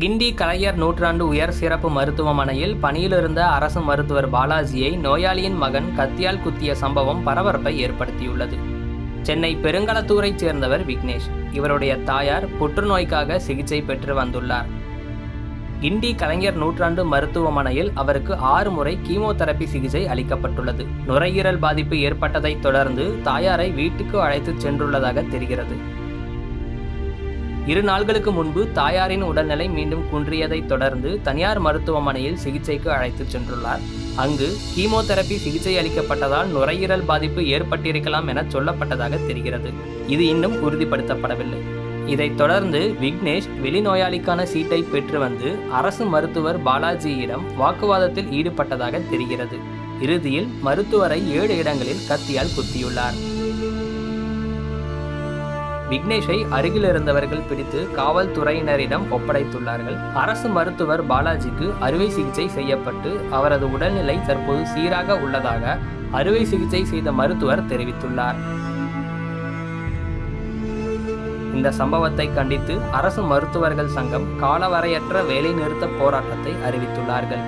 கிண்டி கலைஞர் நூற்றாண்டு உயர் சிறப்பு மருத்துவமனையில் பணியிலிருந்த அரசு மருத்துவர் பாலாஜியை நோயாளியின் மகன் கத்தியால் குத்திய சம்பவம் பரபரப்பை ஏற்படுத்தியுள்ளது. சென்னை பெருங்களத்தூரைச் சேர்ந்தவர் விக்னேஷ். இவருடைய தாயார் புற்றுநோய்க்காக சிகிச்சை பெற்று வந்துள்ளார். கிண்டி கலைஞர் நூற்றாண்டு மருத்துவமனையில் அவருக்கு ஆறு முறை கீமோதெரபி சிகிச்சை அளிக்கப்பட்டுள்ளது. நுரையீரல் பாதிப்பு ஏற்பட்டதைத் தொடர்ந்து தாயாரை வீட்டுக்கு அழைத்துச் சென்றுள்ளதாக தெரிகிறது. இரு நாள்களுக்கு முன்பு தாயாரின் உடல்நிலை மீண்டும் குன்றியதைத் தொடர்ந்து தனியார் மருத்துவமனையில் சிகிச்சைக்கு அழைத்துச் சென்றுள்ளார். அங்கு கீமோதெரபி சிகிச்சை அளிக்கப்பட்டதால் நுரையீரல் பாதிப்பு ஏற்பட்டிருக்கலாம் என சொல்லப்பட்டதாக தெரிகிறது. இது இன்னும் உறுதிப்படுத்தப்படவில்லை. இதைத் தொடர்ந்து விக்னேஷ் வெளிநோயாளிக்கான சீட்டை பெற்று வந்து அரசு மருத்துவர் பாலாஜியிடம் வாக்குவாதத்தில் ஈடுபட்டதாக தெரிகிறது. இறுதியில் மருத்துவரை ஏழு இடங்களில் கத்தியால் குத்தியுள்ளார். விக்னேஷை அருகில் இருந்தவர்கள் பிடித்து காவல்துறையினரிடம் ஒப்படைத்துள்ளார்கள். அரசு மருத்துவர் பாலாஜிக்கு அறுவை சிகிச்சை செய்யப்பட்டு அவரது உடல்நிலை தற்போது சீராக உள்ளதாக அறுவை சிகிச்சை செய்த மருத்துவர் தெரிவித்துள்ளார். இந்த சம்பவத்தை கண்டித்து அரசு மருத்துவர்கள் சங்கம் காலவரையற்ற வேலைநிறுத்த போராட்டத்தை அறிவித்துள்ளார்கள்.